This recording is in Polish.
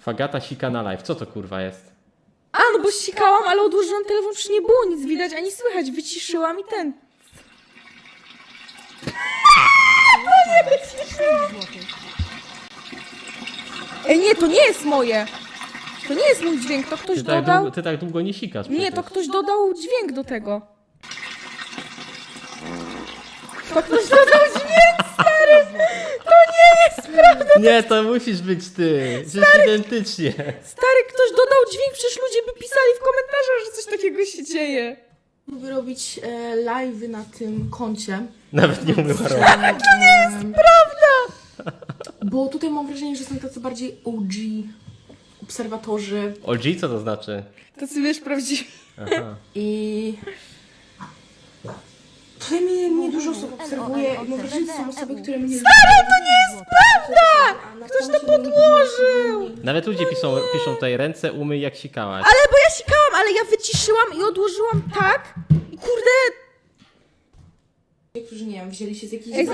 Fagata sika na live. Co to kurwa jest? A, no bo sikałam, ale odłożyłam telefon, przecież nie było nic widać, ani słychać. Wyciszyłam i ten. Ej, nie, to nie jest moje. To nie jest mój dźwięk, to ktoś Ty tak, dodał. długo, ty tak długo nie sikasz Nie, przecież. to ktoś dodał dźwięk do tego. To ktoś dodał dźwięk, stary! To nie jest prawda! Nie, to musisz być ty. Przecież identycznie. Stary, ktoś dodał dźwięk, przecież ludzie by pisali w komentarzach, że coś takiego się dzieje. Lubię robić e, live'y na tym koncie. Nawet nie umiem robić. To nie jest prawda! Bo tutaj mam wrażenie, że są tacy bardziej OG obserwatorzy OG co to znaczy? To co wiesz, prawdziwi. Aha. i tutaj mnie, mnie dużo osób obserwuje i mam wrażenie, że są osoby, które mnie Stara, to nie jest Nawet ludzie piszą, piszą tutaj ręce umyj jak sikałaś. Ale bo ja sikałam, ale ja wyciszyłam i odłożyłam tak. I kurde, Którzy, nie wiem, wzięli się z jakichś Ej.